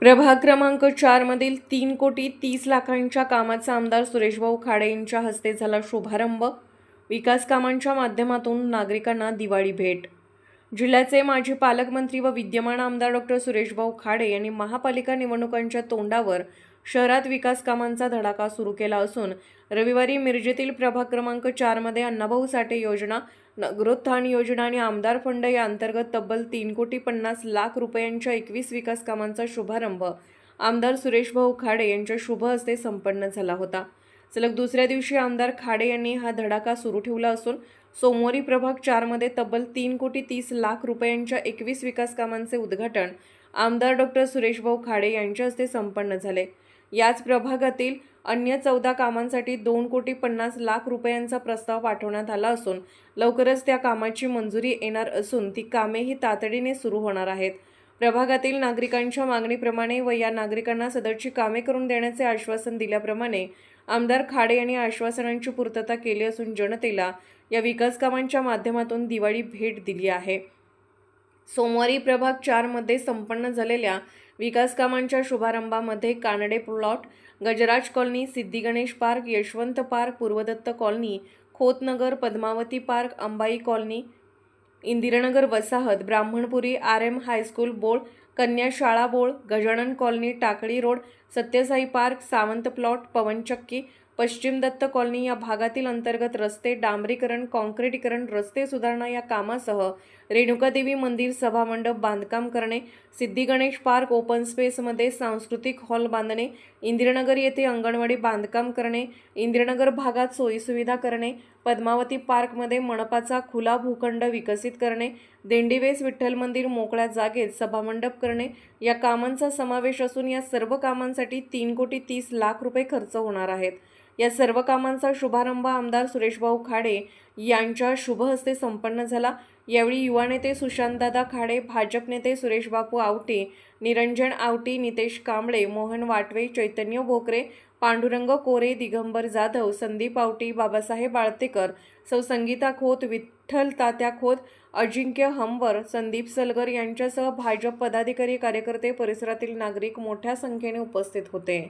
प्रभाग क्रमांक चारमधील तीन कोटी तीस लाखांच्या कामाचा आमदार सुरेशभाऊ खाडे यांच्या हस्ते झाला शुभारंभ. विकास कामांच्या माध्यमातून नागरिकांना दिवाळी भेट. जिल्ह्याचे माजी पालकमंत्री व विद्यमान आमदार डॉक्टर सुरेशभाऊ खाडे यांनी महापालिका निवडणुकांच्या तोंडावर शहरात विकास कामांचा धडाका सुरू केला असून रविवारी मिरजेतील प्रभाग क्रमांक चारमध्ये अण्णाभाऊ साठे योजना नगरोत्थान योजना आणि आमदार फंड या अंतर्गत तब्बल तीन कोटी पन्नास लाख रुपयांच्या एकवीस विकास कामांचा शुभारंभ आमदार सुरेशभाऊ खाडे यांच्या शुभ हस्ते संपन्न झाला होता. सलग दुसऱ्या दिवशी आमदार खाडे यांनी हा धडाका सुरू ठेवला असून सोमवारी प्रभाग चारमध्ये तब्बल तीन कोटी तीस लाख रुपयांच्या एकवीस विकास कामांचे उद्घाटन आमदार डॉक्टर सुरेशभाऊ खाडे यांच्या हस्ते संपन्न झाले. याच प्रभागातील अन्य चौदा कामांसाठी दोन कोटी पन्नास लाख रुपयांचा प्रस्ताव पाठवण्यात आला असून लवकरच त्या कामाची मंजुरी येणार असून ती कामेही तातडीने सुरू होणार आहेत. प्रभागातील नागरिकांच्या मागणीप्रमाणे व या नागरिकांना सदरची कामे करून देण्याचे आश्वासन दिल्याप्रमाणे आमदार खाडे यांनी आश्वासनांची पूर्तता केली असून जनतेला या विकास कामांच्या माध्यमातून दिवाळी भेट दिली आहे. सोमवारी प्रभाग चारमध्ये संपन्न झालेल्या विकास कामांच्या शुभारंभामध्ये Kanade plot Gajraj colony Siddhiganesh park Yashwant park Purvadatta colony Khotnagar Padmavati park Ambai colony Indiranagar वसाहत Brahmanpuri R M high school बोळ कन्या शाळा बोळ Gajanan colony Takali road Satyasai park Sawant plot Pawanchakki पश्चिम दत्त कॉलनी या भागातील अंतर्गत रस्ते डांबरीकरण काँक्रीटीकरण रस्ते सुधारणा या कामासह रेणुकादेवी मंदिर सभामंडप बांधकाम करणे सिद्धी गणेश पार्क ओपन स्पेसमध्ये सांस्कृतिक हॉल बांधणे इंदिरानगर येथे अंगणवाडी बांधकाम करणे इंदिरानगर भागात सोयीसुविधा करणे पद्मावती पार्कमध्ये मनपाचा खुला भूखंड विकसित करणे देंडीवेस विठ्ठल मंदिर मोकळ्या जागेत सभामंडप करणे या कामांचा समावेश असून या सर्व कामांसाठी तीन कोटी तीस लाख रुपये खर्च होणार आहेत. या सर्व कामांचा शुभारंभ आमदार सुरेशभाऊ खाडे यांच्या शुभ हस्ते संपन्न झाला. यावेळी युवा नेते सुशांतदादा खाडे भाजप नेते सुरेशबापू आवटे निरंजन आवटी नितेश कांबळे मोहन वाटवे चैतन्य भोकरे पांडुरंग कोरे दिगंबर जाधव संदीप आवटी बाबासाहेब बाळतेकर सौ संगीता खोत विठ्ठल तात्या खोत अजिंक्य हंबर संदीप सलगर यांच्यासह भाजप पदाधिकारी कार्यकर्ते परिसरातील नागरिक मोठ्या संख्येने उपस्थित होते.